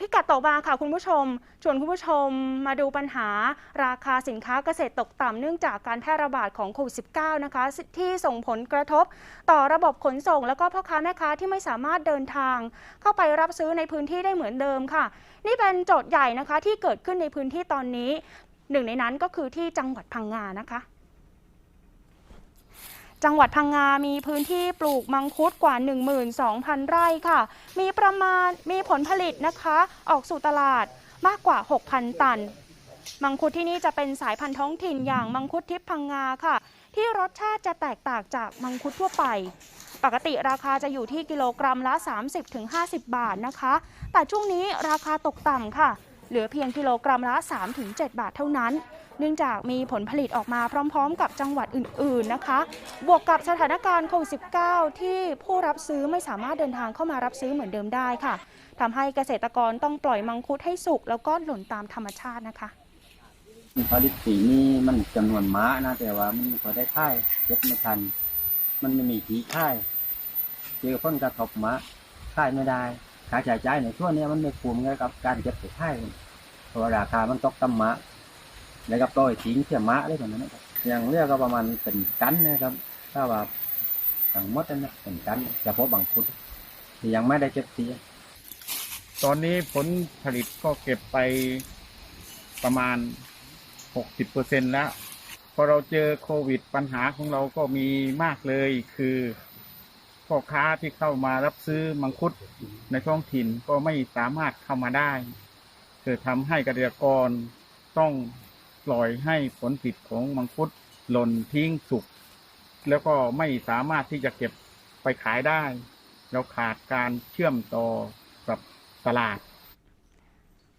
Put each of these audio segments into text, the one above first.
พิกัดต่อมาค่ะคุณผู้ชม ชวนคุณผู้ชมมาดูปัญหา ราคาสินค้าเกษตรตกต่ำเนื่องจากการแพร่ระบาดของโควิด -19 นะคะ ที่ส่งผลกระทบ ต่อระบบขนส่ง แล้วก็พ่อค้าแม่ค้าที่ไม่สามารถเดินทาง เข้าไปรับซื้อในพื้นที่ได้เหมือนเดิมค่ะ นี่เป็นโจทย์ใหญ่นะคะที่เกิดขึ้นในพื้นที่ตอนนี้ หนึ่งในนั้นก็คือที่จังหวัดพังงานะคะ จังหวัดพังงา มีพื้นที่ปลูกมังคุดกว่า 12,000 ไร่ค่ะ มีประมาณมีผลผลิตนะคะ ออกสู่ตลาดมากกว่า 6,000 ตัน มังคุดที่นี่จะเป็นสายพันธุ์ท้องถิ่นอย่างมังคุดทิพย์พังงาค่ะ ที่รสชาติจะแตกต่างจากมังคุดทั่วไป ปกติราคาจะอยู่ที่กิโลกรัมละ 30-50 บาทนะคะ แต่ช่วงนี้ราคาตกต่ำค่ะ เหลือเพียงกิโลกรัมละ 3-7 บาทเท่านั้น เนื่องจากมีผลผลิตออกมาพร้อมๆ กับจังหวัดอื่นๆนะคะ บวกกับสถานการณ์โควิด -19 ที่ผู้รับซื้อไม่สามารถเดินทางเข้ามารับซื้อเหมือนเดิมได้ค่ะทำให้เกษตรกรต้องปล่อยมังคุดให้สุกแล้วก็หล่นตามธรรมชาตินะคะผลิตสีนี้มันจำนวนม้านะแต่ว่ามันพอได้ค่ายเก็บไม่ทัน มันไม่มีทีค่ายเจอพ้นกระทบมาค่ายไม่ได้ค่าใช้จ่ายในช่วงนี้มันไม่คุ้มกับการเก็บไปค่ายเพราะว่าราคามันตกต่ำม้าแล้วก็ปล่อยทิ้งเสียม้าได้แบบนั้นอย่างเรียกก็ประมาณเป็นตันนะครับ ถ้าว่าทั้งมดนั่นนะเป็นตันเฉพาะบางคุดที่ยังไม่ได้เก็บเสียตอนนี้ผลผลิตก็เก็บไปประมาณ 60%แล้ว พอเราเจอโควิดปัญหาของเราก็มีมากเลยคือพ่อค้าที่เข้ามารับซื้อมังคุดในท้องถิ่นก็ไม่สามารถเข้ามาได้เกิดทำให้เกษตรกรต้องปล่อยให้ผลผลิตของมังคุดหล่นทิ้งสุก แล้วก็ไม่สามารถที่จะเก็บไปขายได้เราขาดการเชื่อมต่อกับตลาด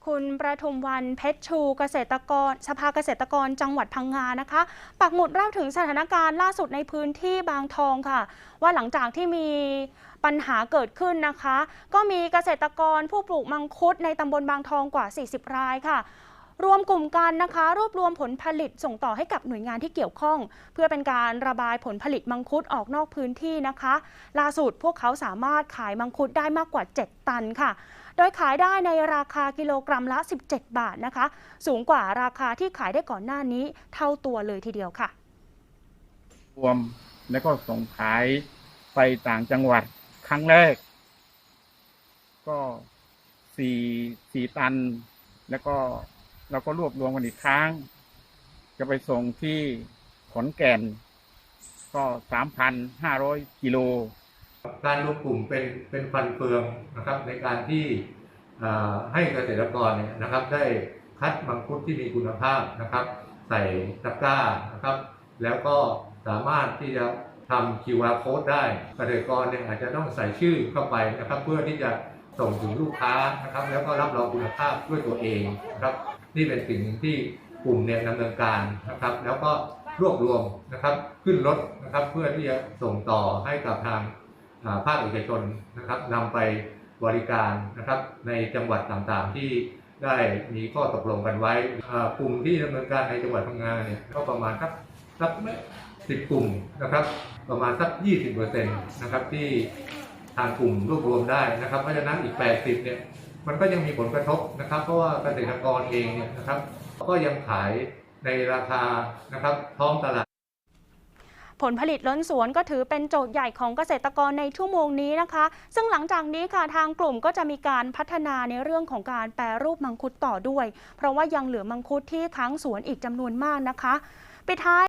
คุณประทุมวันเพชรชูเกษตรกร สภาเกษตรกรจังหวัดพังงานะคะ ปักหมุดเล่าถึงสถานการณ์ล่าสุดในพื้นที่บางทองค่ะ ว่าหลังจากที่มีปัญหาเกิดขึ้นนะคะ ก็มีเกษตรกรผู้ปลูกมังคุดในตำบลบางทองกว่า 40 รายค่ะ รวมกลุ่มกันนะคะ รวบรวมผลผลิตส่งต่อให้กับหน่วยงานที่เกี่ยวข้อง เพื่อเป็นการระบายผลผลิตมังคุดออกนอกพื้นที่นะคะ ล่าสุดพวกเขาสามารถขายมังคุดได้มากกว่า 7 ตันค่ะ โดยขายได้ในราคากิโลกรัมละ 17 บาทนะคะ สูงกว่าราคาที่ขายได้ก่อนหน้านี้เท่าตัวเลยทีเดียวค่ะ รวมแล้วก็ส่งขายไปต่างจังหวัดครั้งแรก ก็สี่สี่ตัน แล้วก็ เราก็รวบรวมกันอีกครั้ง จะไปส่งที่ขอนแก่น ก็สามพันห้าร้อยกิโล การรวมกลุ่มเป็นเป็นฟันเฟืองนะครับ ในการที่ให้เกษตรกรเนี่ยนะครับ ได้คัดมังคุดที่มีคุณภาพนะครับ ใส่ตะกร้านะครับ แล้วก็สามารถที่จะทำ QR code ได้เกษตรกรเนี่ยอาจจะต้องใส่ชื่อเข้าไปนะครับ เพื่อที่จะส่งถึงลูกค้านะครับ แล้วก็รับรองคุณภาพด้วยตัวเองนะครับ นี่เป็นสิ่งที่กลุ่มเนี่ยดำเนินการนะครับ แล้วก็รวบรวมนะครับขึ้นรถนะครับเพื่อที่จะส่งต่อให้กับทางภาคเอกชนนะครับนำไปบริการนะครับในจังหวัดต่างๆที่ได้มีข้อตกลงกันไว้กลุ่มที่ดำเนินการในจังหวัดพังงาเนี่ยก็ประมาณสักสักสิบกลุ่มนะครับ ประมาณสักยี่สิบเปอร์เซ็นต์นะครับที่ทางกลุ่มรวบรวมได้นะครับ เพราะฉะนั้นอีกแปดสิบเนี่ย มันก็ยังมีผลกระทบนะครับ เพราะว่าเกษตรกรเองเนี่ยนะครับ ก็ยังขายในราคานะครับท้องตลาดผลผลิตล้นสวนก็ถือเป็นโจทย์ใหญ่ของเกษตรกรในชั่วโมงนี้นะคะ ซึ่งหลังจากนี้ค่ะทางกลุ่มก็จะมีการพัฒนาในเรื่องของการแปรรูปมังคุดต่อด้วย เพราะว่ายังเหลือมังคุดที่ค้างสวนอีกจำนวนมากนะคะ ปิดท้าย